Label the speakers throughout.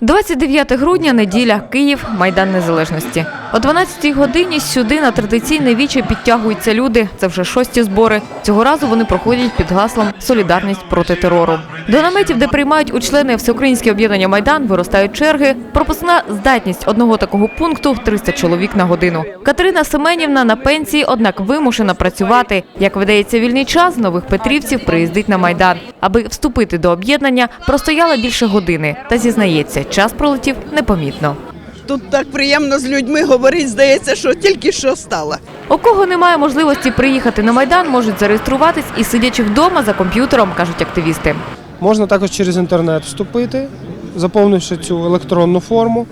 Speaker 1: 29 грудня, неділя, Київ, Майдан Незалежності. О 12-й годині сюди на традиційне віче підтягуються люди. Це вже шості збори. Цього разу вони проходять під гаслом Солідарність проти терору. До наметів, де приймають у члени Всеукраїнське об'єднання Майдан, виростають черги. Пропускна здатність одного такого пункту 300 чоловік на годину. Катерина Семенівна на пенсії, однак вимушена працювати. Як видається вільний час, нових петрівців приїздить на майдан. Аби вступити до об'єднання, простояла більше години та зізнається, час пролетів непомітно.
Speaker 2: Тут так приємно з людьми говорити, здається, що тільки що стало.
Speaker 1: У кого немає можливості приїхати на майдан, можуть зареєструватись і сидячи вдома за комп'ютером, кажуть активісти.
Speaker 3: Можна також через інтернет вступити, заповнивши цю електронну форму,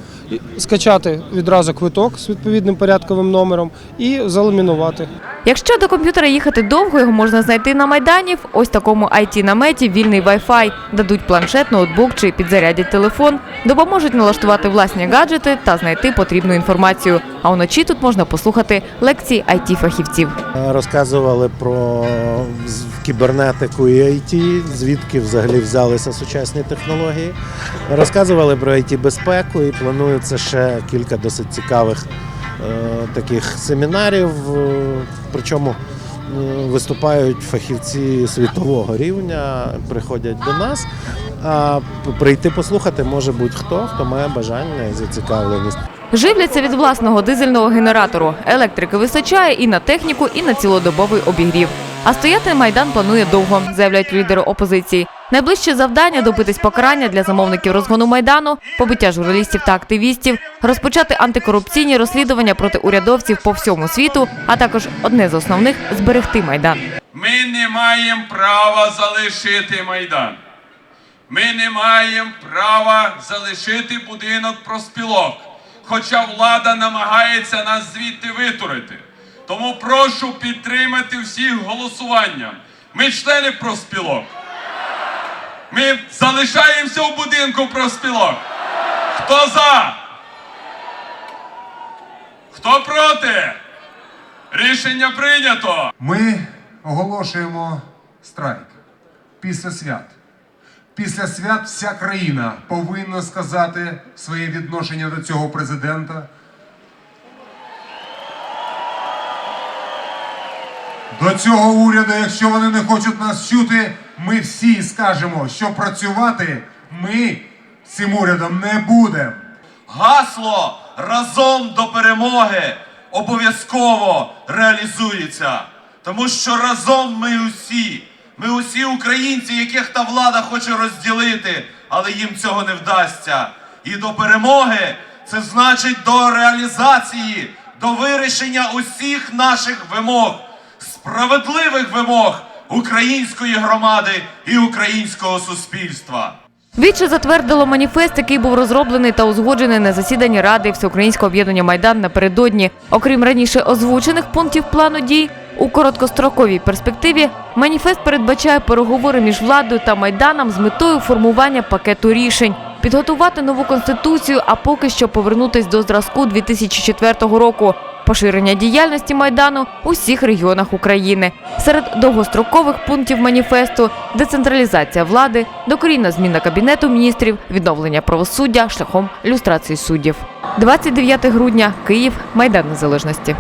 Speaker 3: скачати відразу квиток з відповідним порядковим номером і заламінувати.
Speaker 1: Якщо до комп'ютера їхати довго, його можна знайти на майдані. В ось такому it наметі вільний Wi-Fi. дадуть планшет, ноутбук чи підзарядять телефон, допоможуть налаштувати власні гаджети та знайти потрібну інформацію. А вночі тут можна послухати лекції it фахівців
Speaker 4: Розказували про кібернетику і IT, звідки взагалі взялися сучасні технології. Розказували про it безпеку і планується ще кілька досить цікавих е, таких семінарів. е, Причому е, виступають фахівці світового рівня, приходять до нас. А прийти послухати може будь-хто, хто має бажання і зацікавленість.
Speaker 1: Живляться від власного дизельного генератору. Електрики вистачає і на техніку, і на цілодобовий обігрів. А стояти майдан планує довго, заявляють лідери опозиції. Найближче завдання добитись покарання для замовників розгону майдану, побиття журналістів та активістів, розпочати антикорупційні розслідування проти урядовців по всьому світу, а також одне з основних зберегти майдан.
Speaker 5: Ми не маємо права залишити Майдан. Ми не маємо права залишити будинок проспілок, хоча влада намагається нас звідти витурити. Тому прошу підтримати всіх голосуванням. Ми члени проспілок. Ми залишаємося в будинку проспілок. Хто за? Хто проти? Рішення прийнято.
Speaker 6: Ми оголошуємо страйк після свят. Після свят вся країна повинна сказати своє відношення до цього президента. До цього уряду, якщо вони не хочуть нас чути, ми всі скажемо, що працювати ми цим урядом не будемо.
Speaker 7: гасло разом до перемоги обов'язково реалізується. Тому що разом ми усі, ми усі українці, яких та влада хоче розділити, але їм цього не вдасться. І до перемоги це значить до реалізації, до вирішення усіх наших вимог, справедливих вимог української громади і українського суспільства.
Speaker 1: Віче затвердило маніфест, який був розроблений та узгоджений на засіданні Ради Всеукраїнського об'єднання Майдан напередодні. Окрім раніше озвучених пунктів плану дій, у короткостроковій перспективі маніфест передбачає переговори між владою та майданом з метою формування пакету рішень, підготувати нову конституцію, а поки що повернутись до зразку 2004 року. Поширення діяльності майдану у всіх регіонах України. Серед довгострокових пунктів маніфесту децентралізація влади, докорінна зміна кабінету міністрів, відновлення правосуддя шляхом люстрації суддів. 29 грудня, Київ, Майдан Незалежності.